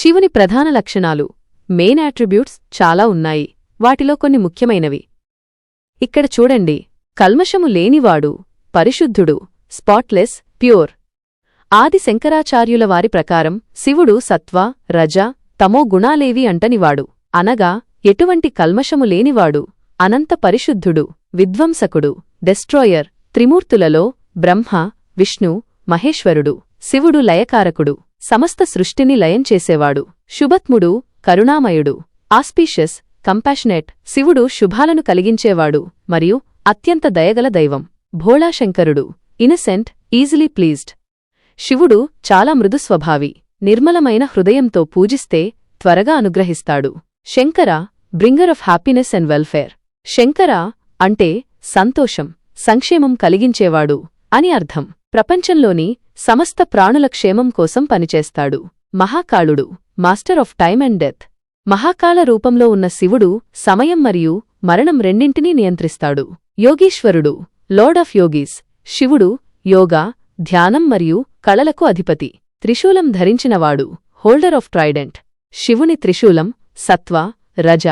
శివుని ప్రధాన లక్షణాలు మెయిన్ యాట్రిబ్యూట్స్ చాలా ఉన్నాయి. వాటిలో కొన్ని ముఖ్యమైనవి. ఇక్కడ చూడండి. కల్మషము లేనివాడు పరిశుద్ధుడు స్పాట్లెస్ ప్యూర్ ఆది శంకరాచార్యుల వారి ప్రకారం శివుడు సత్వ రజ తమో గుణాలేవి అంటనివాడు. అనగా ఎటువంటి కల్మషము లేనివాడు అనంత పరిశుద్ధుడు విధ్వంసకుడు డెస్ట్రాయర్ త్రిమూర్తులలో బ్రహ్మ విష్ణు మహేశ్వరుడు శివుడు లయకారకుడు. సమస్త సృష్టిని లయం చేసేవాడు. శుభత్ముడు కరుణామయుడు. ఆస్పీషియస్ కంపాషనేట్ శివుడు శుభాలను కలిగించేవాడు మరియు అత్యంత దయగల దైవం. భోళాశంకరుడు. Innocent easily pleased. శివుడు చాలా మృదుస్వభావి నిర్మలమైన హృదయంతో పూజిస్తే త్వరగా అనుగ్రహిస్తాడు. Shankara bringer of happiness and welfare. Shankara అంటే సంతోషం సంక్షేమం కలిగించేవాడు అని అర్థం. ప్రపంచంలోని సమస్త ప్రాణుల క్షేమం కోసం పనిచేస్తాడు. మహాకాళుడు master of time and death. Mahakala రూపంలో ఉన్న శివుడు సమయం మరియు మరణం రెండింటినీ నియంత్రిస్తాడు. యోగీశ్వరుడు లార్డ్ ఆఫ్ యోగీస్. శివుడు యోగా ధ్యానం మరియు కళలకు అధిపతి. త్రిశూలం ధరించినవాడు హోల్డర్ ఆఫ్ ట్రైడెంట్. శివుని త్రిశూలం సత్వ రజ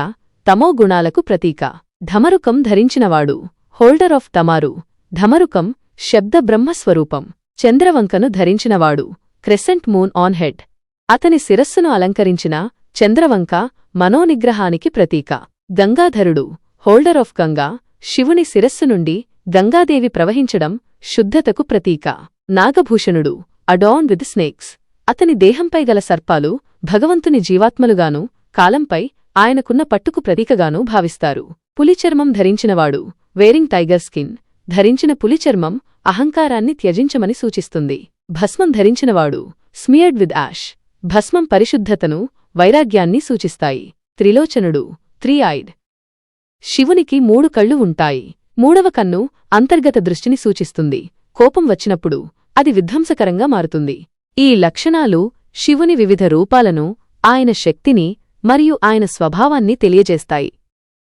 తమో గుణాలకు ప్రతీక. ధమరుకం ధరించినవాడు హోల్డర్ ఆఫ్ తమారు. ధమరుకం శబ్ద బ్రహ్మస్వరూపం. చంద్రవంకను ధరించినవాడు. Crescent moon on head. అతని శిరస్సును అలంకరించిన చంద్రవంక మనోనిగ్రహానికి ప్రతీక. గంగాధరుడు హోల్డర్ ఆఫ్ గంగా శివుని శిరస్సు నుండి గంగాదేవి ప్రవహించడం శుద్ధతకు ప్రతీక. నాగభూషణుడు అడాన్ విత్ స్నేక్స్. అతని దేహంపై గల సర్పాలు భగవంతుని జీవాత్మలుగాను కాలంపై ఆయనకున్న పట్టుకు ప్రతీకగానూ భావిస్తారు. పులిచర్మం ధరించినవాడు వేరింగ్ టైగర్ స్కిన్ ధరించిన పులిచర్మం అహంకారాన్ని త్యజించమని సూచిస్తుంది. భస్మం ధరించినవాడు స్మియర్డ్ విత్ యాష్. భస్మం పరిశుద్ధతను వైరాగ్యాన్ని సూచిస్తాయి. త్రిలోచనుడు త్రీ ఐడ్ శివునికి మూడు కళ్ళు ఉంటాయి. మూడవ కన్ను అంతర్గత దృష్టిని సూచిస్తుంది. కోపం వచ్చినప్పుడు అది విధ్వంసకరంగా మారుతుంది. ఈ లక్షణాలు శివుని వివిధ రూపాలను ఆయన శక్తిని మరియు ఆయన స్వభావాన్ని తెలియజేస్తాయి.